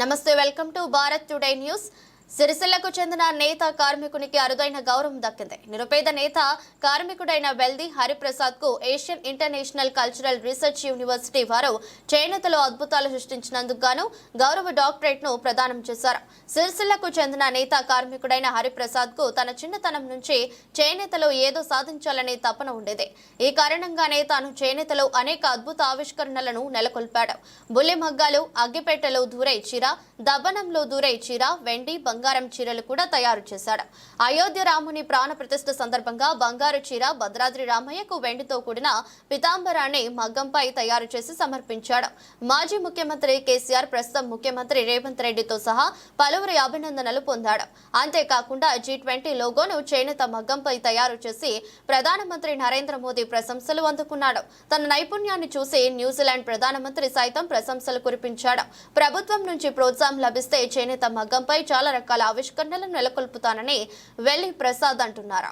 నమస్తే welcome to Bharat today news. సిరిసిల్లకు చెందిన నేత కార్మికునికి అరుదైన గౌరవం దక్కింది. నిరుపేద నేత కార్మికుడైన Veldi హరిప్రసాద్కు Asian international cultural research university వారు చేనేతలో అద్భుతాలు సృష్టించినందుకు గాను గౌరవ డాక్టరేట్ను ప్రదానం చేశారు. సిరిసిల్లకు చెందిన నేత కార్మికుడైన హరిప్రసాద్కు తన చిన్నతనం నుంచి చేనేతలో ఏదో సాధించాలనే తపన ఉండేది. ఈ కారణంగానే తాను చేనేతలో అనేక అద్భుత ఆవిష్కరణలను నెలకొల్పాడు. బుల్లి మగ్గాలు అగ్గిపెట్టెలో దూరై చీర దబ్బనంలో దూరై చీర వెండి బంగారు బంగారం చీరలు కూడా తయారు చేశాడు. అయోధ్య రాముని ప్రాణ ప్రతిష్ఠ సందర్భంగా బంగారు చీర భద్రాద్రి రామయ్యకు వెండితో కూడిన పితాంబరాన్ని మగ్గంపై తయారు చేసి సమర్పించాడు. మాజీ ముఖ్యమంత్రి కేసీఆర్ ప్రస్తుతం ముఖ్యమంత్రి రేవంత్ రెడ్డితో సహా పలువురి అభినందనలు పొందాడు. అంతేకాకుండా జీ ట్వంటీ లోగోను చేనేత మగ్గంపై తయారు చేసి ప్రధానమంత్రి నరేంద్ర మోదీ ప్రశంసలు అందుకున్నాడు. తన నైపుణ్యాన్ని చూసి న్యూజిలాండ్ ప్రధానమంత్రి సైతం ప్రశంసలు కురిపించాడు. ప్రభుత్వం నుంచి ప్రోత్సాహం లభిస్తే చేనేత మగ్గంపై చాలా రకాల ఆవిష్కరణలను నెలకొల్పుతానని వెల్లి ప్రసాద్ అంటున్నారు.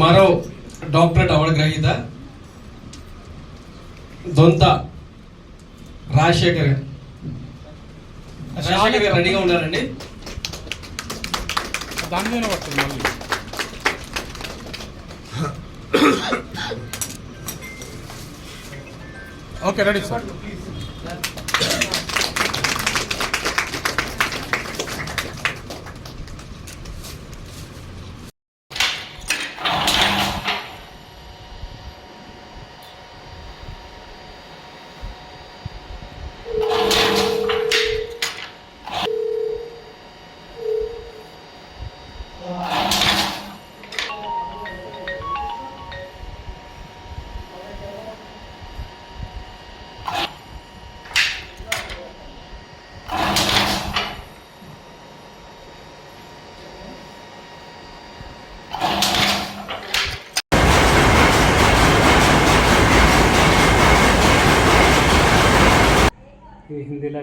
మరో డాక్టరేట్ అవార్డు గ్రహీత దొంత రాజశేఖర్ రాజశేఖర్ గారు రెడీగా ఉన్నారండి. దాని ఓకే రెడీ సార్.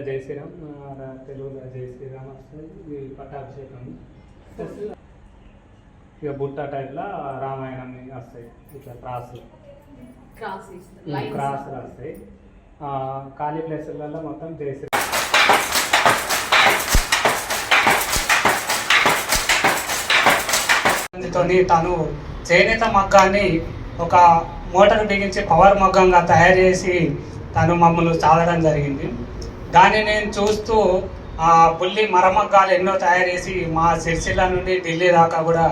జై శ్రీరామ్ తెలుగులో జై శ్రీరామ్ వస్తుంది. ఇది పట్టాభిషేకం. ప్లస్ ఇక బుట్ట టైప్లో రామాయణం వస్తాయి. ఇట్లా క్రాస్లు క్రాస్ క్రాస్లు వస్తాయి ఆ, ఖాళీ ప్లేసులలో మొత్తం జై శ్రీరామ్ తోని తను చేనేత మగ్గాన్ని ఒక మోటార్ బిగించి పవర్ మగ్గంగా తయారు చేసి తను మమ్మల్ని చాలడం జరిగింది. దాన్ని నేను చూస్తూ ఆ బుల్లి మరమగ్గాలు ఎన్నో తయారు చేసి మా సిరిసిల్ల నుండి ఢిల్లీ దాకా కూడా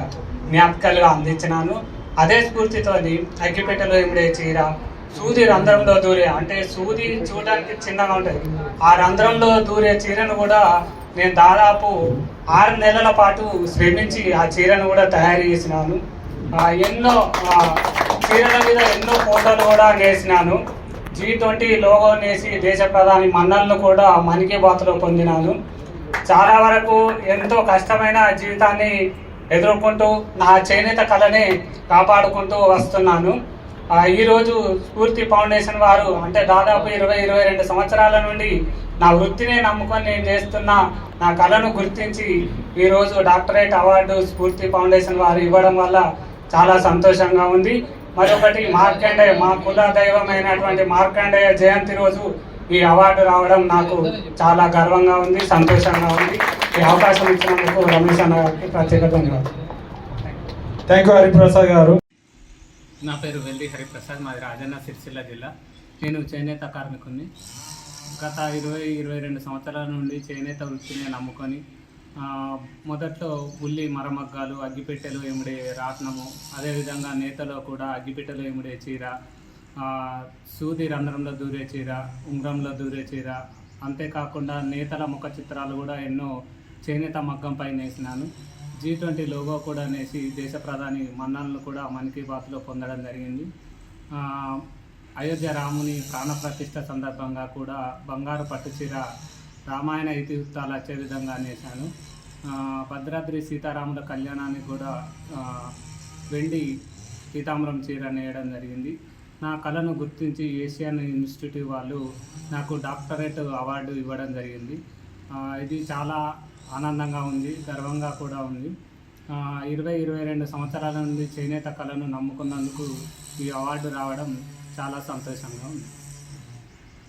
జ్ఞాపకాలుగా అందించినాను. అదే స్ఫూర్తితోని అగ్గిపెట్టెలో ఇమిడే చీర సూది రంధ్రంలో దూరే అంటే సూది చూడడానికి చిన్నగా ఉంటుంది. ఆ రంధ్రంలో దూరే చీరను కూడా నేను దాదాపు ఆరు నెలల పాటు శ్రమించి ఆ చీరను కూడా తయారు చేసినాను. ఎన్నో చీరల మీద ఎన్నో ఫోటోలు కూడా వేసినాను. జీ ట్వంటీ లోగోనేసి దేశ ప్రధాని మన్నలను కూడా మన్ కీ బాత్లో పొందినాను చాలా వరకు ఎంతో కష్టమైన జీవితాన్ని ఎదుర్కొంటూ నా చేనేత కళని కాపాడుకుంటూ వస్తున్నాను. ఈరోజు స్ఫూర్తి ఫౌండేషన్ వారు అంటే దాదాపు ఇరవై ఇరవై రెండు సంవత్సరాల నుండి నా వృత్తిని నమ్ముకొని నేను చేస్తున్న నా కళను గుర్తించి ఈరోజు డాక్టరేట్ అవార్డు స్ఫూర్తి ఫౌండేషన్ వారు ఇవ్వడం వల్ల చాలా సంతోషంగా ఉంది. మరొకటి మార్కండేయ మా కుల దైవమైనటువంటి మార్కండేయ జయంతి రోజు ఈ అవార్డు రావడం నాకు చాలా గర్వంగా ఉంది సంతోషంగా ఉంది. ఈ అవకాశం ఇచ్చినందుకు రమేష్ అన్న గారికి ప్రత్యేక ధన్యవాదాలు. థ్యాంక్ యూ హరిప్రసాద్ గారు. నా పేరు వెల్లి హరిప్రసాద్ మాది రాజన్న సిరిసిల్ల జిల్లా. నేను చేనేత కార్మికుని గత ఇరవై ఇరవై రెండు సంవత్సరాల నుండి చేనేత వృత్తిని నమ్ముకొని మొదట్లో ఉల్లి మరమగ్గాలు అగ్గిపెట్టెలు ఎముడే రాట్నము అదేవిధంగా నేతలో కూడా అగ్గిపెట్టెలు ఎముడే చీర సూది రంధ్రంలో దూరే చీర ఉంగరంలో దూరే చీర అంతేకాకుండా నేతల ముఖ చిత్రాలు కూడా ఎన్నో చేనేత మగ్గంపై నేసినాను జీ ట్వంటీ లోగో కూడా నేసి దేశ ప్రధాని మన్ననలు కూడా మన్ కీ బాత్లో పొందడం జరిగింది. అయోధ్య రాముని ప్రాణప్రతిష్ట సందర్భంగా కూడా బంగారు పట్టుచీర రామాయణ ఇతివృత్తాలు వచ్చే విధంగా నేశాను భద్రాద్రి సీతారాముల కళ్యాణానికి కూడా వెండి పీతాంబరం చీర నేయడం జరిగింది. నా కళను గుర్తించి ఏషియన్ ఇన్స్టిట్యూట్ వాళ్ళు నాకు డాక్టరేట్ అవార్డు ఇవ్వడం జరిగింది. ఇది చాలా ఆనందంగా ఉంది గర్వంగా కూడా ఉంది. ఇరవై ఇరవై రెండు సంవత్సరాల నుండి చేనేత కళను నమ్ముకున్నందుకు ఈ అవార్డు రావడం చాలా సంతోషంగా ఉంది.